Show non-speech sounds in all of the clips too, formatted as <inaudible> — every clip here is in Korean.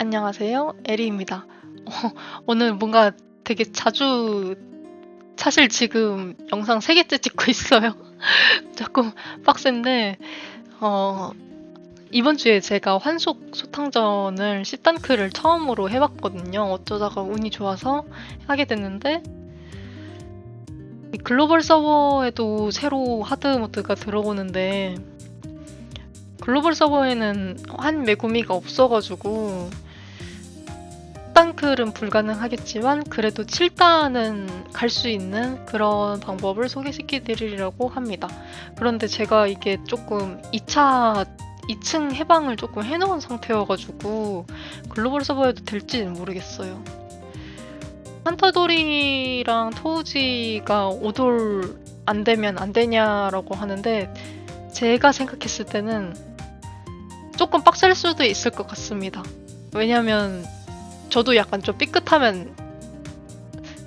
안녕하세요. 에리입니다. 어, <laughs> 오늘 뭔가 되게 자주, 사실 지금 영상 3개째 찍고 있어요. <laughs> 조금 빡센데, 어, 이번 주에 제가 환속 소탕전을 10단크를 처음으로 해봤거든요. 어쩌다가 운이 좋아서 하게 됐는데, 이 글로벌 서버에도 새로 하드 모드가 들어오는데, 글로벌 서버에는 한 메구미가 없어가지고 10단클은 불가능하겠지만 그래도 7단은 갈 수 있는 그런 방법을 소개시켜 드리려고 합니다. 그런데 제가 이게 조금 2차 2층 해방을 조금 해놓은 상태여가지고 글로벌 서버에도 될지는 모르겠어요. 한타돌이랑 토우지가 오돌 안 되면 안 되냐라고 하는데 제가 생각했을 때는 조금 빡셀 수도 있을 것 같습니다. 왜냐면 저도 약간 좀 삐끗하면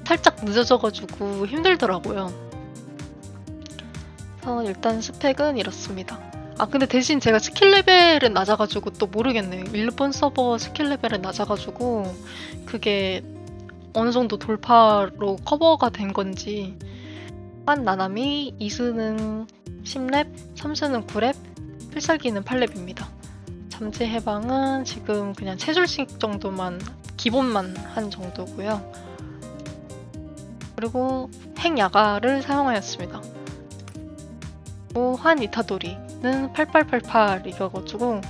살짝 늦어져가지고 힘들더라고요. 그래서 일단 스펙은 이렇습니다. 아 근데 대신 제가 스킬 레벨은 낮아가지고 또 모르겠네요. 일본 서버 스킬 레벨은 낮아가지고 그게 어느 정도 돌파로 커버가 된 건지 한 나나미, 이스는 10렙, 3스는 9렙, 필살기는 8렙입니다. 잠재 해방은 지금 그냥 채술식 정도만 기본만 한 정도고요. 그리고 핵야가를 사용하였습니다. 그리고 환 이타도리는 8888이어가지고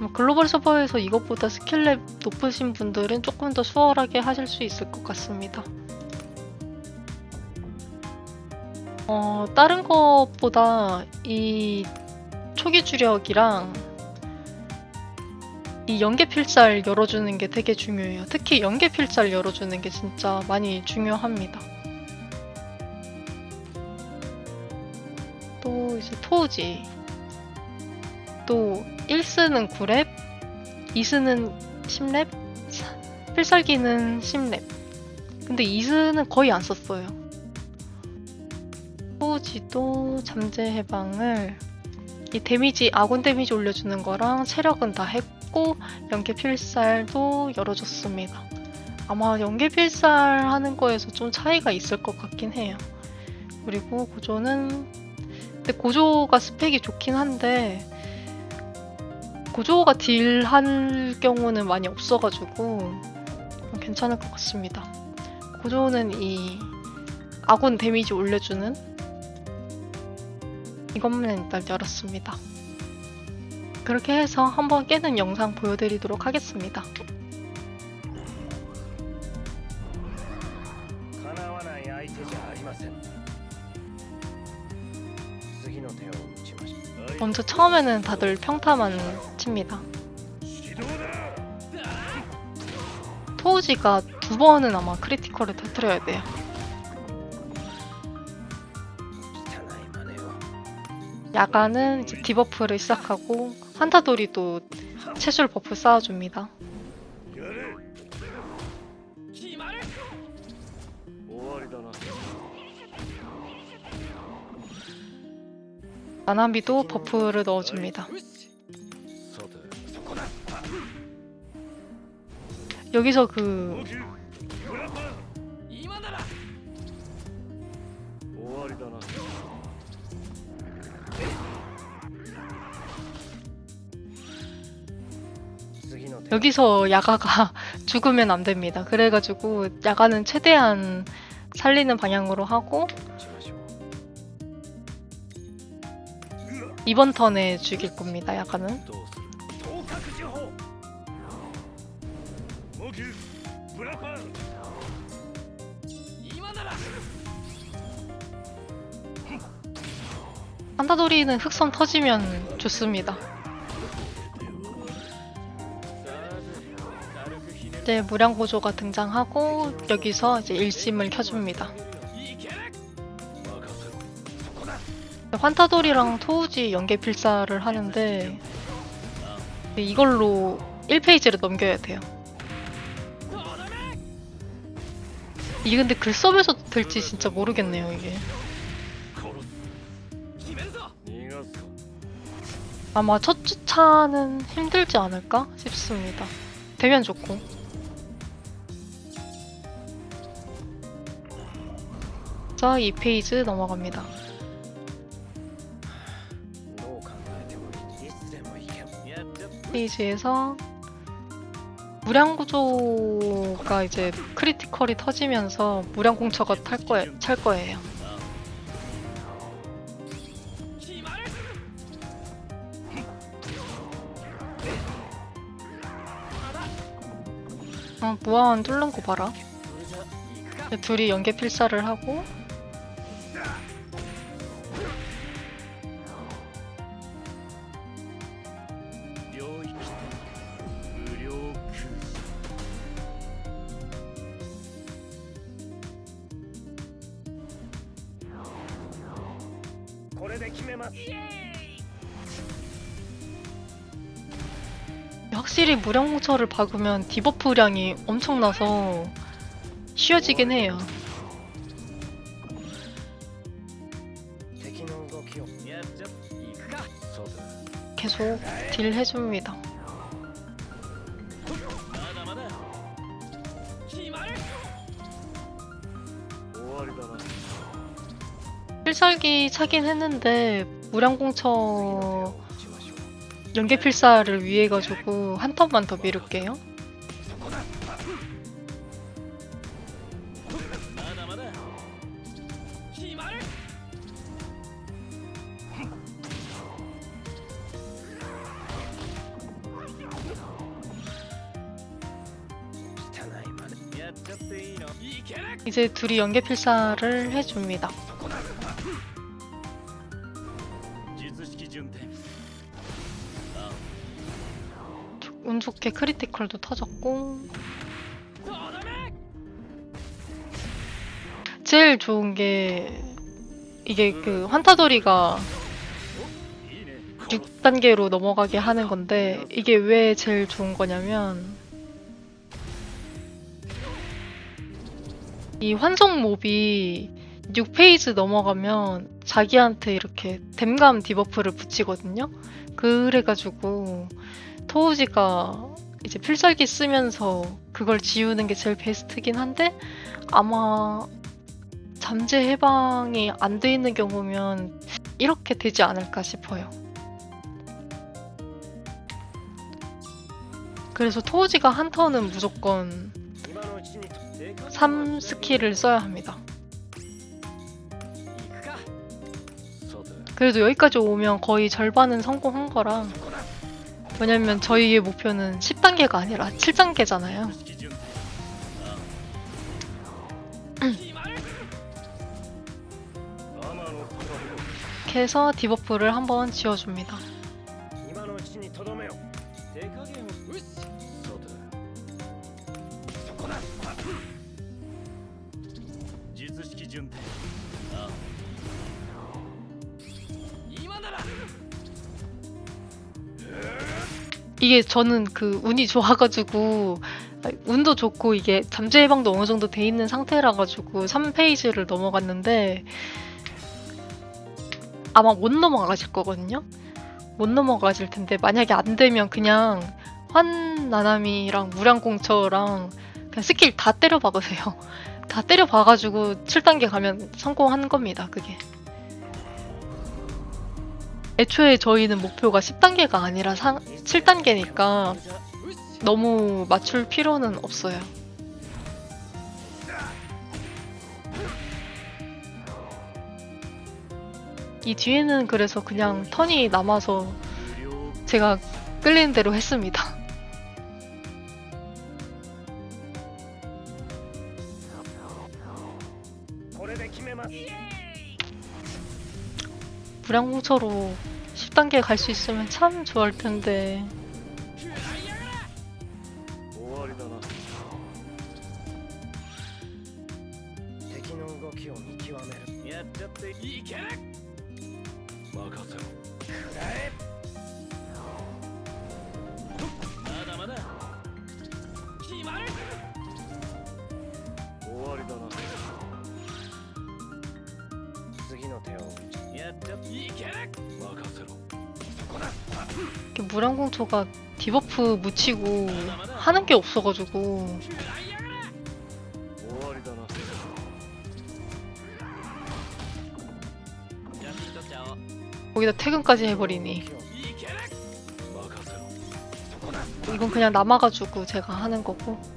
음, 글로벌 서버에서 이것보다 스킬랩 높으신 분들은 조금 더 수월하게 하실 수 있을 것 같습니다. 어, 다른 것보다 이 초기 주력이랑 이 연계 필살 열어주는 게 되게 중요해요. 특히 연계 필살 열어주는 게 진짜 많이 중요합니다. 또 이제 토우지. 또 1스는 9렙, 2스는 10렙, 필살기는 10렙. 근데 2스는 거의 안 썼어요. 토우지도 잠재 해방을 이 데미지 아군 데미지 올려주는 거랑 체력은 다 했고 연계 필살도 열어줬습니다. 아마 연계 필살 하는 거에서 좀 차이가 있을 것 같긴 해요. 그리고 고조는 근데 고조가 스펙이 좋긴 한데 고조가 딜할 경우는 많이 없어가지고 괜찮을 것 같습니다. 고조는 이 아군 데미지 올려주는 이것만 일단 열었습니다. 그렇게 해서 한번 깨는 영상 보여드리도록 하겠습니다. 먼저 처음에는 다들 평타만 칩니다. 토우지가 두 번은 아마 크리티컬을 터트려야 돼요. 야간은 이제 디버프를 시작하고 한타 돌이도 채술 버프 쌓아줍니다. 아나비도 버프를 넣어줍니다. 여기서 그 여기서 야가가 <laughs> 죽으면 안 됩니다. 그래가지고 야가는 최대한 살리는 방향으로 하고 이번 턴에 죽일 겁니다. 야가는 판다도리는 흑선 터지면 좋습니다. 이제 무량고조가 등장하고 여기서 이제 일심을 켜줍니다. 네, 환타돌이랑 토우지 연계 필사를 하는데 네, 이걸로 1페이지를 넘겨야 돼요. 이게 근데 글섭에서 될지 진짜 모르겠네요 이게. 아마 첫 주차는 힘들지 않을까 싶습니다. 되면 좋고. 보자 2페이지 넘어갑니다. 페이지에서 무량구조가 이제 크리티컬이 터지면서 무량공처가 탈 거에, 찰 거예요. 어, 무한 뚫는 거 봐라. 둘이 연계 필사를 하고 れで決めます 확실히 무량 공처를 박으면 디버프량이 엄청나서 쉬워지긴 해요. 敵の動きをやっちゃ行くかそうだ 계속 딜 해줍니다. 필살기 차긴 했는데 무량공처 연계 필사를 위해 가지고 한 턴만 더 미룰게요. 이제 둘이 연계 필사를 해줍니다. 운 좋게 크리티컬도 터졌고. 제일 좋은 게 이게 그 환타더리가 6단계로 넘어가게 하는 건데 이게 왜 제일 좋은 거냐면 이 환속 몹이 6페이지 넘어가면 자기한테 이렇게 댐감 디버프를 붙이거든요. 그래가지고 토우지가 이제 필살기 쓰면서 그걸 지우는 게 제일 베스트긴 한데 아마 잠재 해방이 안 돼 있는 경우면 이렇게 되지 않을까 싶어요. 그래서 토우지가 한 턴은 무조건 3 스킬을 써야 합니다. 그래도 여기까지 오면 거의 절반은 성공한 거라. 왜냐면 저희의 목표는 10단계가 아니라 7단계잖아요. 이렇게 해서 디버프를 한번 지어줍니다. 이게 저는 그 운이 좋아가지고 운도 좋고 이게 잠재 예방도 어느 정도 돼 있는 상태라 가지고 3페이지를 넘어갔는데 아마 못 넘어가실 거거든요. 못 넘어가실 텐데 만약에 안 되면 그냥 환나나미랑 무량공처랑 그냥 스킬 다 때려 박으세요. <laughs> 다 때려 박아가지고 7단계 가면 성공한 겁니다. 그게. 애초에 저희는 목표가 10단계가 아니라 7단계니까 너무 맞출 필요는 없어요. 이 뒤에는 그래서 그냥 턴이 남아서 제가 끌리는 대로 했습니다. 무량공처로 10단계 갈 수 있으면 참 좋을 텐데 무량공초가 디버프 묻히고 하는 게 없어가지고. 거기다 퇴근까지 해버리니. 이건 그냥 남아가지고 제가 하는 거고.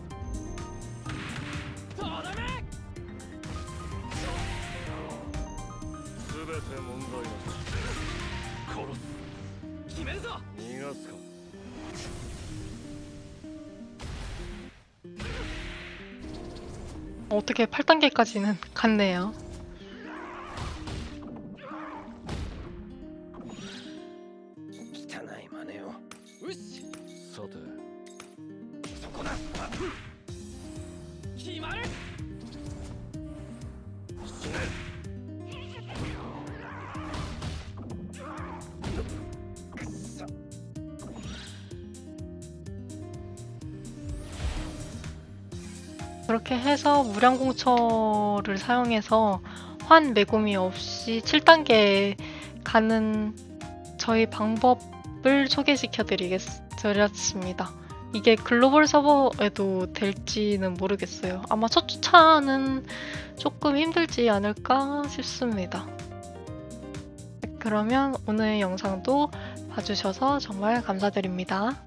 逃がすか 어떻게 8단계까지는 갔네요. 그렇게 해서 무량공처를 사용해서 환 매곰이 없이 7단계 가는 저희 방법을 소개시켜 드리겠습니다. 이게 글로벌 서버에도 될지는 모르겠어요. 아마 첫 주차는 조금 힘들지 않을까 싶습니다. 그러면 오늘 영상도 봐주셔서 정말 감사드립니다.